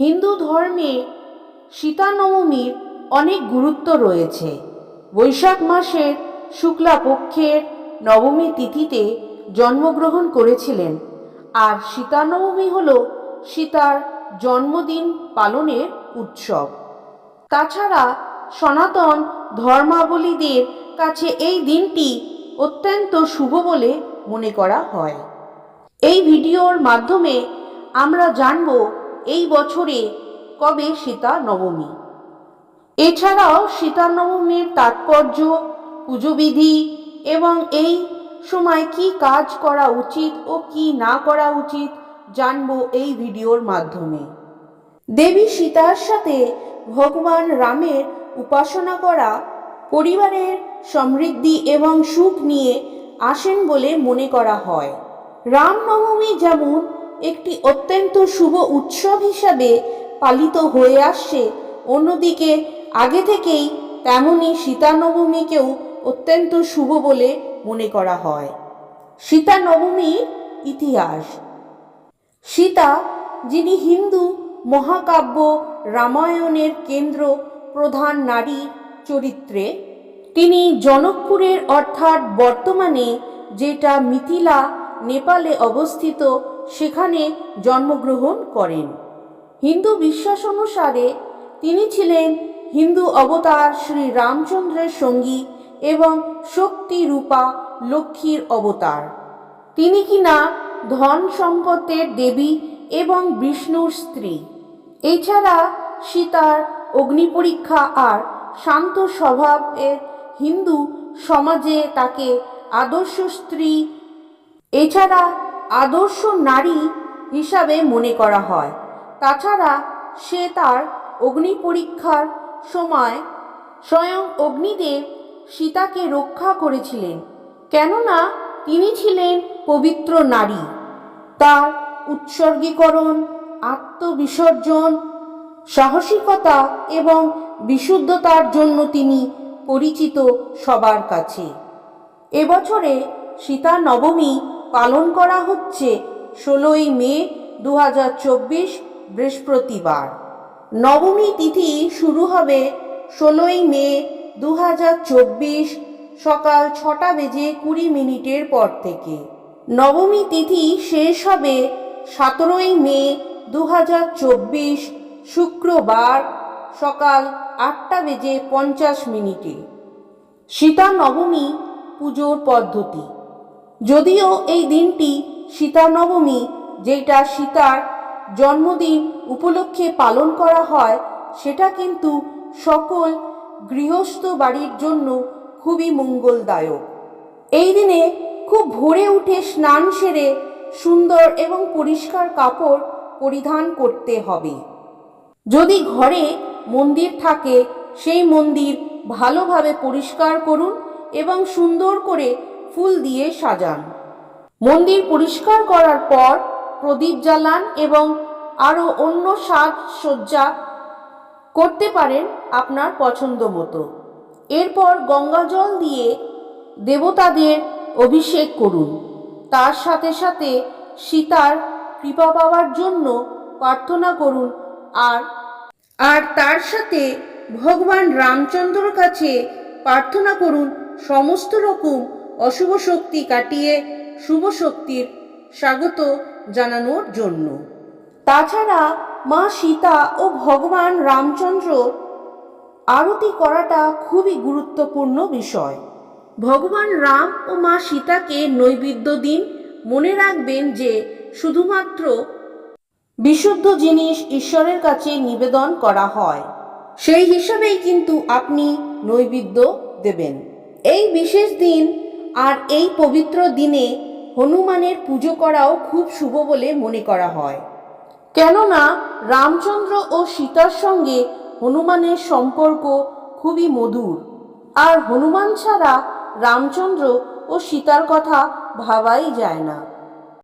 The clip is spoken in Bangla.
হিন্দু ধর্মে সীতা নবমীর অনেক গুরুত্ব রয়েছে। বৈশাখ মাসের শুক্লা পক্ষের নবমী তিথিতে জন্মগ্রহণ করেছিলেন। আর সীতা নবমী হল সীতার জন্মদিন পালনের উৎসব। তাছাড়া সনাতন ধর্মাবলীদের কাছে এই দিনটি অত্যন্ত শুভ বলে মনে করা হয়। এই ভিডিওর মাধ্যমে আমরা জানব এই বছরে কবে সীতা নবমী? এছাড়াও সীতা নবমীর তাৎপর্য, পুজোবিধি এবং এই সময় কি কাজ করা উচিত ও কি না করা উচিত জানব এই ভিডিওর মাধ্যমে। দেবী সীতার সাথে ভগবান রামের উপাসনা করা, পরিবারের সমৃদ্ধি এবং সুখ নিয়ে আসেন বলে মনে করা হয়। রামনবমী যেমন একটি অত্যন্ত শুভ উৎসব হিসাবে পালিত হয়ে আসছে। অন্যদিকে, আগে থেকেই তেমনই সীতা নবমীকেও অত্যন্ত শুভ বলে মনে করা হয়। সীতা নবমীর ইতিহাস। সীতা, যিনি হিন্দু, মহাকাব্য, রামায়ণের কেন্দ্র, প্রধান নারী চরিত্রে, তিনি জনকপুরের অর্থাৎ বর্তমানে যেটা মিথিলা, নেপালে অবস্থিত সেখানে জন্মগ্রহণ করেন। হিন্দু বিশ্বাস অনুসারে তিনি ছিলেন হিন্দু অবতার শ্রী রামচন্দ্রের সঙ্গী এবং শক্তি রূপা লক্ষ্মীর অবতার। তিনি কিনা ধন সম্পদের দেবী এবং বিষ্ণুর স্ত্রী। এছাড়া সীতার অগ্নিপরীক্ষা আর শান্ত স্বভাবের হিন্দু সমাজে তাকে আদর্শ স্ত্রী। এছাড়া আদর্শ নারী হিসাবে মনে করা হয়। তাছাড়া সে তার অগ্নি পরীক্ষার সময় স্বয়ং অগ্নিদেব সীতাকে রক্ষা করেছিলেন। কেননা তিনি ছিলেন পবিত্র নারী। তার উৎসর্গীকরণ, আত্মবিসর্জন, সাহসিকতা এবং বিশুদ্ধতার জন্য তিনি পরিচিত সবার কাছে। এবছরে সীতা নবমী পালন করা হচ্ছে ষোলোই মে দু হাজার চব্বিশ বৃহস্পতিবার। নবমী তিথি শুরু হবে ষোলোই মে দু হাজার চব্বিশ সকাল ছটা বেজে কুড়ি মিনিটের পর থেকে। নবমী তিথি শেষ হবে সতেরোই মে দু হাজার চব্বিশ শুক্রবার সকাল আটটা বেজে পঞ্চাশ মিনিটে। সীতা নবমী পুজোর পদ্ধতি। যদিও এই দিনটি সীতা নবমী যেটা সীতার জন্মদিন উপলক্ষে পালন করা হয়, সেটা কিন্তু সকল গৃহস্থ বাড়ির জন্য খুবই মঙ্গলদায়ক। এই দিনে খুব ভোরে উঠে স্নান সেরে সুন্দর এবং পরিষ্কার কাপড় পরিধান করতে হবে। যদি ঘরে মন্দির থাকে, সেই মন্দির ভালোভাবে পরিষ্কার করুন এবং সুন্দর করে ফুল দিয়ে সাজান। মন্দির পরিষ্কার করার পর প্রদীপ জ্বালান এবং আরও অন্য সাজসজ্জা করতে পারেন আপনার পছন্দ মতো। এরপর গঙ্গা জল দিয়ে দেবতাদের অভিষেক করুন। তার সাথে সাথে সীতার কৃপা পাওয়ার জন্য প্রার্থনা করুন আর আর তার সাথে ভগবান রামচন্দ্রর কাছে প্রার্থনা করুন সমস্ত রকম অশুভ শক্তি কাটিয়ে শুভ শক্তির স্বাগত জানানোর জন্য। তাছাড়া মা সীতা ও ভগবান রামচন্দ্র আরতি করাটা খুবই গুরুত্বপূর্ণ বিষয়। ভগবান রাম ও মা সীতাকে নৈবেদ্য দিন মনে রাখবেন যে শুধুমাত্র বিশুদ্ধ জিনিস ঈশ্বরের কাছে নিবেদন করা হয়। সেই হিসাবেই কিন্তু আপনি নৈবেদ্য দেবেন। এই বিশেষ দিন আর এই পবিত্র দিনে হনুমানের পুজো করাও খুব শুভ বলে মনে করা হয়। কেননা রামচন্দ্র ও সীতার সঙ্গে হনুমানের সম্পর্ক খুবই মধুর। আর হনুমান ছাড়া রামচন্দ্র ও সীতার কথা ভাবাই যায় না।